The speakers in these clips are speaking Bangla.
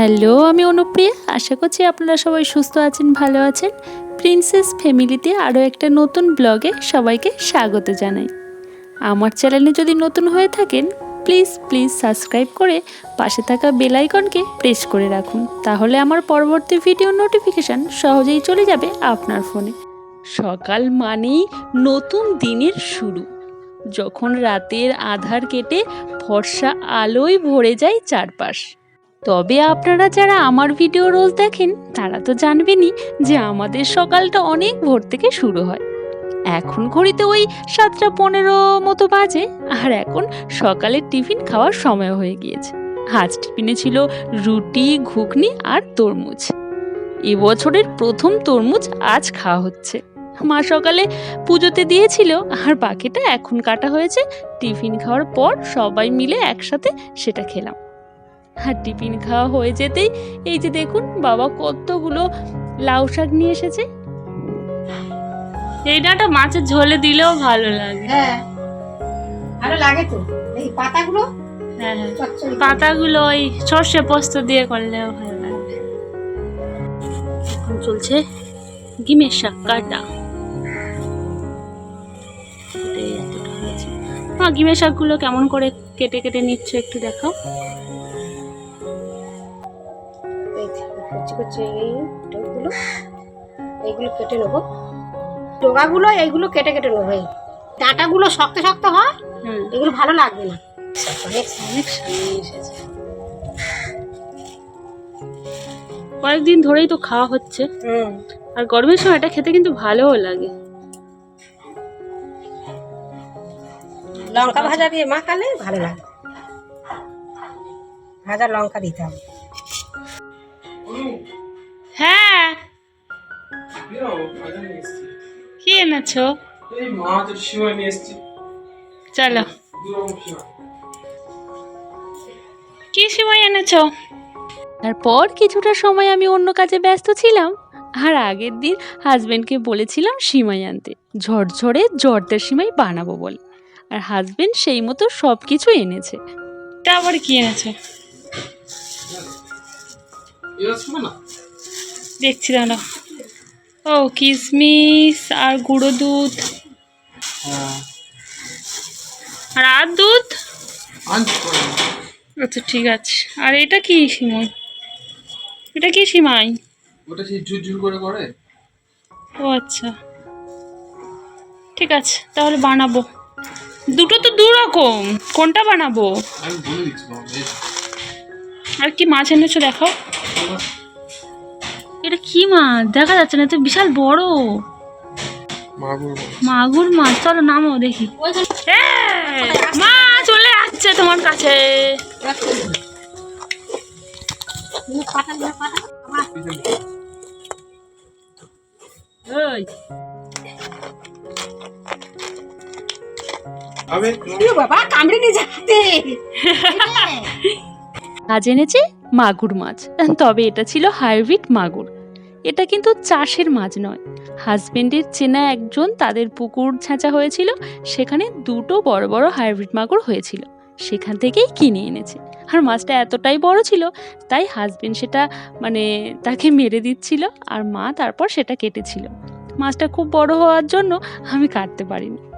হ্যালো, আমি অনুপ্রিয়া। আশা করছি আপনারা সবাই সুস্থ আছেন, ভালো আছেন। প্রিন্সেস ফ্যামিলিতে আরও একটা নতুন ব্লগে সবাইকে স্বাগত জানাই। আমার চ্যানেলে যদি নতুন হয়ে থাকেন, প্লিজ প্লিজ সাবস্ক্রাইব করে পাশে থাকা বেল আইকনকে প্রেস করে রাখুন। তাহলে আমার পরবর্তী ভিডিও নোটিফিকেশান সহজেই চলে যাবে আপনার ফোনে। সকাল মানেই নতুন দিনের শুরু। যখন রাতের আধার কেটে ফর্সা আলোয় ভরে যায় চারপাশ। তবে আপনারা যারা আমার ভিডিও রোজ দেখেন, তারা তো জানবেনই যে আমাদের সকালটা অনেক ভোর থেকে শুরু হয়। এখন ঘড়িতে ওই সাতটা পনেরো মতো বাজে, আর এখন সকালের টিফিন খাওয়ার সময় হয়ে গিয়েছে। আজ টিফিনে ছিল রুটি, ঘুগনি আর তরমুজ। এবছরের প্রথম তরমুজ আজ খাওয়া হচ্ছে। মা সকালে পুজোতে দিয়েছিল, আর বাকিটা এখন কাটা হয়েছে। টিফিন খাওয়ার পর সবাই মিলে একসাথে সেটা খেলাম। আর টিফিন খাওয়া হয়ে যেতেই এই যে দেখুন বাবা কতগুলো লাউ শাক নিয়ে এসেছে। এই ডাঁটা মাছের ঝোলে দিলেও ভালো লাগে। হ্যাঁ ভালো লাগে তো। এই পাতাগুলো? হ্যাঁ হ্যাঁ। পাতাগুলো ওই সর্ষে পোস্ত দিয়ে করলেও ভালো লাগবে এখন চলছে ডিমের শাক কাটা। মা ডিমের শাকগুলো কেমন করে কেটে কেটে নিচ্ছ একটু দেখাও। কুচি কুচি এই ডোকাগুলো এইগুলো কেটে নেব। ডোকাগুলো এইগুলো কেটে কেটে নেব এই ডাঁটাগুলো শক্ত শক্ত হয় হুম। এগুলো ভালো লাগবে না। অনেক অনেক সামনে এসেছে। কয়েকদিন ধরেই তো খাওয়া হচ্ছে। হুম। আর গরমের সময় এটা খেতে কিন্তু ভালোও লাগে। লঙ্কা ভাজা দিয়ে মাখালে ভালো লাগে ভাজা লঙ্কা দিতে হবে। হ্যাঁ। কি এনেছো? চলো। কি সময় এনেছো? তারপর কিছুটা সময় আমি অন্য কাজে ব্যস্ত ছিলাম। আর আগের দিন হাজবেন্ডকে বলেছিলাম সিমাই আনতে। ঝরঝরে জর্দার সিমাই বানাবো বলে। আর হাজবেন্ড সেই মতো সব কিছু এনেছে। তা আবার কি এনেছে? দেখছি দাঁড়া ও কিশমিশ আর গুঁড়ো দুধ। হ্যাঁ। আর আর দুধ? আচ্ছা ঠিক আছে। আর এটা কি সিমাই? এটা কি সিমাই? ওটা সেই ঝুরঝুর করে করে? ও আচ্ছা। ঠিক আছে তাহলে বানাবো। দুটো তো দু রকম কোনটা বানাবো? আর কি মাছ এনেছো দেখাও। এটা কি মাছ? দেখা যাচ্ছে না তো বিশাল বড়। মাগুর মাছ। মাগুর মাছ চলো নামো দেখি। মা চলে আসছে তোমার কাছে। বাবা কামড়ে নিয়ে যাচ্ছে। আজ এনেছে? মাগুর মাছ। তবে এটা ছিল হাইব্রিড মাগুর। এটা কিন্তু চাষের মাছ নয়। হাজবেন্ডের চেনা একজন তাদের পুকুর ছাঁচা হয়েছিল, সেখানে দুটো বড় বড় হাইব্রিড মাগুর হয়েছিল। সেখান থেকেই কিনে এনেছে। আর মাছটা এতটাই বড় ছিল, তাই হাজবেন্ড সেটা মানে তাকে মেরে দিচ্ছিল, আর মা তারপর সেটা কেটেছিল। মাছটা খুব বড় হওয়ার জন্য আমি কাটতে পারিনি।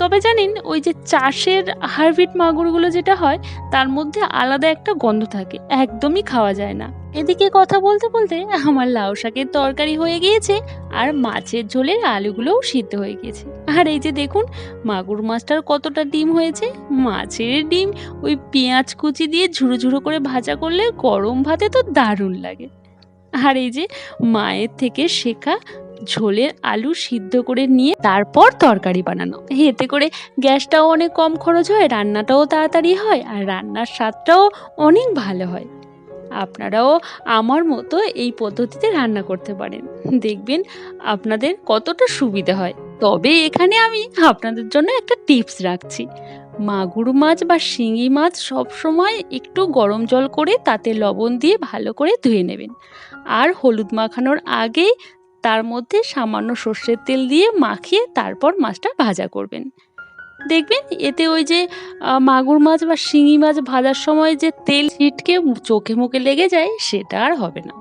তবে জানেন, ওই যে চাষের হাইব্রিড মাগুরগুলো যেটা হয়, তার মধ্যে আলাদা একটা গন্ধ থাকে, একদমই খাওয়া যায় না। এদিকে কথা বলতে বলতে আমার লাউ শাকের তরকারি হয়ে গিয়েছে, আর মাছের ঝোলের আলুগুলোও সিদ্ধ হয়ে গিয়েছে। আর এই যে দেখুন, মাগুর মাছটার কতটা ডিম হয়েছে। মাছের ডিম, ওই পেঁয়াজ কুচি দিয়ে ঝুড়ো ঝুড়ো করে ভাজা করলে গরম ভাতে তো দারুণ লাগে। আর এই যে মায়ের থেকে শেখা ঝোলের আলু সিদ্ধ করে নিয়ে তারপর তরকারি বানানো। এতে করে গ্যাসটাও অনেক কম খরচ হয়, রান্নাটাও তাড়াতাড়ি হয় আর রান্নার স্বাদটাও অনেক ভালো হয়। আপনারাও আমার মতো এই পদ্ধতিতে রান্না করতে পারেন। দেখবেন আপনাদের কতটা সুবিধা হয়। তবে এখানে আমি আপনাদের জন্য একটা টিপস রাখছি। মাগুর মাছ বা শিঙি মাছ সবসময় একটু গরম জল করে তাতে লবণ দিয়ে ভালো করে ধুয়ে নেবেন। আর হলুদ মাখানোর আগেই তার মধ্যে সামান্য সর্ষের তেল দিয়ে মাখিয়ে তারপর মাছটা ভাজা করবেন। দেখবেন এতে ওই যে মাগুর মাছ বা শিঙি মাছ ভাজার সময় যে তেল ছিটকে চোখে মুখে লেগে যায়, সেটা আর হবে না।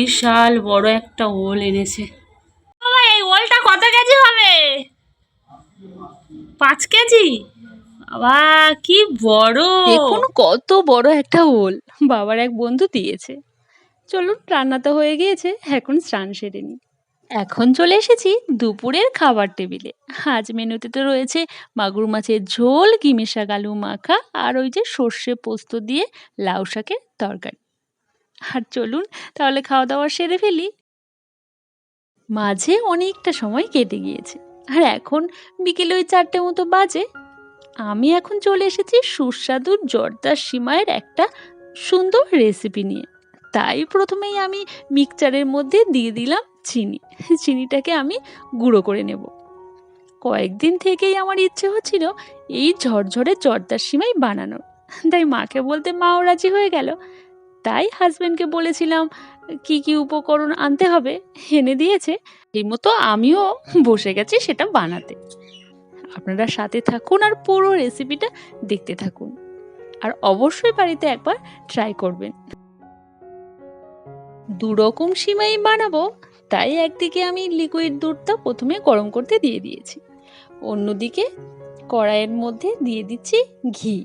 বিশাল বড় একটা ওল এনেছে। এই ওলটা কত কেজি হবে? পাঁচ কেজি? বাবা, কি বড়। দেখুন কত বড় একটা ওল। বাবার এক বন্ধু দিয়েছে। চলুন, রান্না তো হয়ে গিয়েছে। এখন স্নান সেরে নিই। এখন চলে এসেছি দুপুরের খাবার টেবিলে। আজ মেনুতে তো রয়েছে মাগুর মাছের ঝোল কিমি শাক আলু মাখা, আর ওই যে সর্ষে পোস্ত দিয়ে লাউ শাকের তরকারি। আর চলুন, তাহলে খাওয়া দাওয়া সেরে ফেলি। মাঝে অনেকটা সময় কেটে গিয়েছে, আর এখন বিকেলে ওই চারটে মতো বাজে। আমি এখন চলে এসেছি সুস্বাদু জর্দার সিমাইয়ের একটা সুন্দর রেসিপি নিয়ে। তাই প্রথমেই আমি মিক্সচারের মধ্যে দিয়ে দিলাম চিনি। চিনিটাকে আমি গুঁড়ো করে নেব। কয়েকদিন থেকেই আমার ইচ্ছে হচ্ছিল এই ঝরঝরে জর্দার সিমাই বানানোর। তাই মাকে বলতে মাও রাজি হয়ে গেল। তাই হাজব্যান্ডকে বলেছিলাম, কি কি উপকরণ আনতে হবে? এনে দিয়েছে। এই মতো আমিও বসে গেছি সেটা বানাতে। আপনারা সাথে থাকুন আর পুরো রেসিপিটা দেখতে থাকুন। আর অবশ্যই বাড়িতে একবার ট্রাই করবেন। দু রকম সিমাই বানাবো, তাই একদিকে আমি লিকুইড দুধটা প্রথমে গরম করতে দিয়ে দিয়েছি। অন্যদিকে কড়াইয়ের মধ্যে দিয়ে দিচ্ছি ঘি।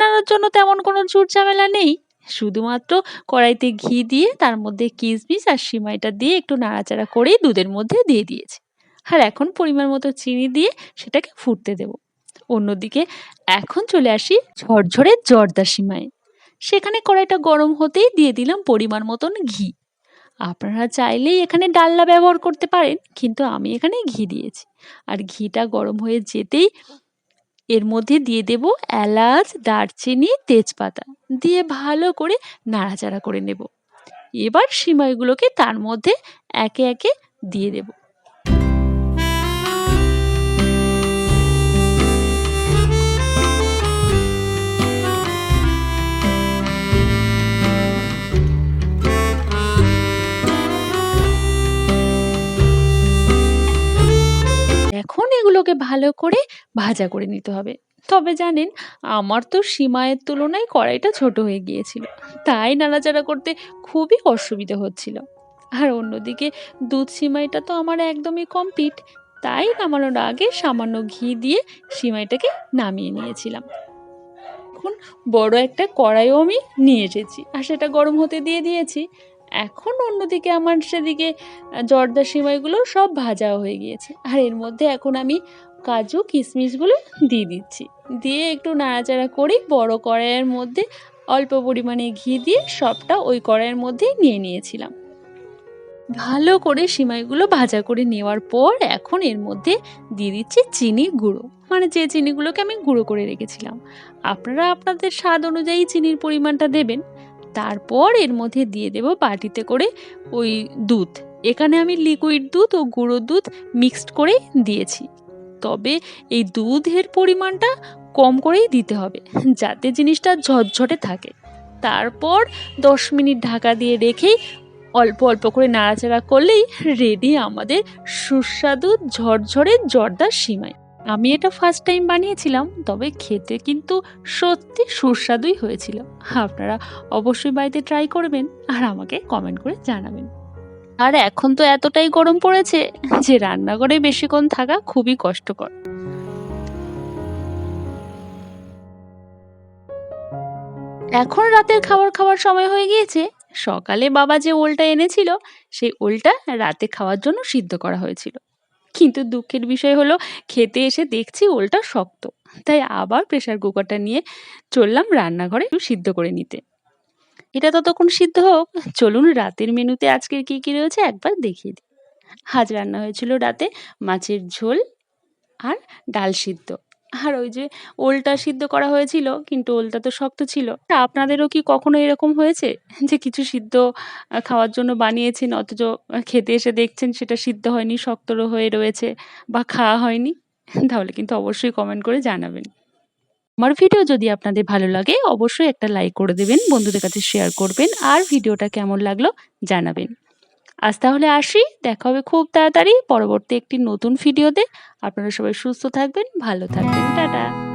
বানানোর জন্য তেমন কোনো ঝুট ঝামেলা নেই। শুধুমাত্র কড়াইতে ঘি দিয়ে, তার মধ্যে কিশমিশ আর সিমাইটা দিয়ে একটু নাড়াচাড়া করেই দুধের মধ্যে দিয়ে দিয়েছি। আর এখন পরিমাণ মতো চিনি দিয়ে সেটাকে ফুটতে দেব। অন্যদিকে এখন চলে আসি ঝরঝরে জর্দা সিমাই। সেখানে কড়াইটা গরম হতেই দিয়ে দিলাম পরিমাণ মতন ঘি। আপনারা চাইলেই এখানে ডাল্লা ব্যবহার করতে পারেন, কিন্তু আমি এখানে ঘি দিয়েছি। আর ঘিটা গরম হয়ে যেতেই এর মধ্যে দিয়ে দেব এলাচ, দারচিনি, তেজপাতা। দিয়ে ভালো করে নাড়াচাড়া করে নেব। এবার সিমাইগুলোকে তার মধ্যে একে একে দিয়ে দেব। ভালো করে ভাজা করে নিতে হবে। তবে জানেন, আমার তো সিমাইয়ের তুলনায় কড়াইটা ছোট হয়ে গিয়েছিল। তাই নাড়াচাড়া করতে খুবই অসুবিধা হচ্ছিল। আর অন্যদিকে দুধ সিমাইটা তো আমার একদমই কমপ্লিট তাই নামানোর আগে সামান্য ঘি দিয়ে সিমাইটাকে নামিয়ে নিয়েছিলাম। এখন বড় একটা কড়াইও আমি নিয়ে এসেছি আর সেটা গরম হতে দিয়ে দিয়েছি। এখন অন্যদিকে আমার সেদিকে জর্দা সিমাইগুলো সব ভাজা হয়ে গিয়েছে। আর এর মধ্যে এখন আমি কাজু কিশমিশগুলো দিয়ে দিচ্ছি। দিয়ে একটু নাড়াচাড়া করি বড় কড়াইয়ের মধ্যে অল্প পরিমাণে ঘি দিয়ে সবটা ওই কড়াইয়ের মধ্যেই নিয়ে নিয়েছিলাম। ভালো করে সিমাইগুলো ভাজা করে নেওয়ার পর এখন এর মধ্যে দিয়ে দিচ্ছি চিনি গুঁড়ো। মানে যে চিনিগুলোকে আমি গুঁড়ো করে রেখেছিলাম। আপনারা আপনাদের স্বাদ অনুযায়ী চিনির পরিমাণটা দেবেন। তারপর এর মধ্যে দিয়ে দেব বাটিতে করে ওই দুধ। এখানে আমি লিকুইড দুধ ও গুঁড়ো দুধ মিক্সড করে দিয়েছি। তবে এই দুধের পরিমাণটা কম করেই দিতে হবে, যাতে জিনিসটা ঝটঝটে থাকে। তারপর দশ মিনিট ঢাকা দিয়ে রেখেই অল্প অল্প করে নাড়াচাড়া করলেই রেডি আমাদের সুস্বাদু ঝরঝরে জর্দার সীমায় আমি এটা ফার্স্ট টাইম বানিয়েছিলাম, তবে খেতে কিন্তু সত্যি সুস্বাদুই হয়েছিল। আপনারা অবশ্যই বাড়িতে ট্রাই করবেন আর আমাকে কমেন্ট করে জানাবেন। আর এখন তো এতটাই গরম পড়েছে যে রান্নাঘরে বেশিক্ষণ থাকা খুবই কষ্টকর। এখন রাতের খাবার খাওয়ার সময় হয়ে গিয়েছে। সকালে বাবা যে ওলটা এনেছিল, সেই ওলটা রাতে খাওয়ার জন্য সিদ্ধ করা হয়েছিল। কিন্তু দুঃখের বিষয় হলো, খেতে এসে দেখছি ওলটা শক্ত। তাই আবার প্রেশার কুকারটা নিয়ে চললাম রান্নাঘরে সিদ্ধ করে নিতে। এটা ততক্ষণ সিদ্ধ হোক। চলুন রাতের মেনুতে আজকের কি কি রয়েছে একবার দেখিয়ে দিই। আজ রান্না হয়েছিল রাতে মাছের ঝোল আর ডাল সিদ্ধ। আর ওই যে ওলটা সিদ্ধ করা হয়েছিল, কিন্তু ওলটা তো শক্ত ছিল। আপনাদেরও কি কখনো এরকম হয়েছে যে কিছু সিদ্ধ খাওয়ার জন্য বানিয়েছেন, অথচ খেতে এসে দেখছেন সেটা সিদ্ধ হয়নি, শক্ত হয়ে রয়েছে বা খাওয়া হয়নি? তাহলে কিন্তু অবশ্যই কমেন্ট করে জানাবেন। আমার ভিডিও যদি আপনাদের ভালো লাগে, অবশ্যই একটা লাইক করে দেবেন, বন্ধুদের কাছে শেয়ার করবেন, আর ভিডিওটা কেমন লাগল জানাবেন। আজ তাহলে আসি, দেখা হবে খুব তাড়াতাড়ি, পরবর্তী একটি নতুন ভিডিওতে আপনারা সবাই সুস্থ থাকবেন, ভালো থাকবেন, টাটা।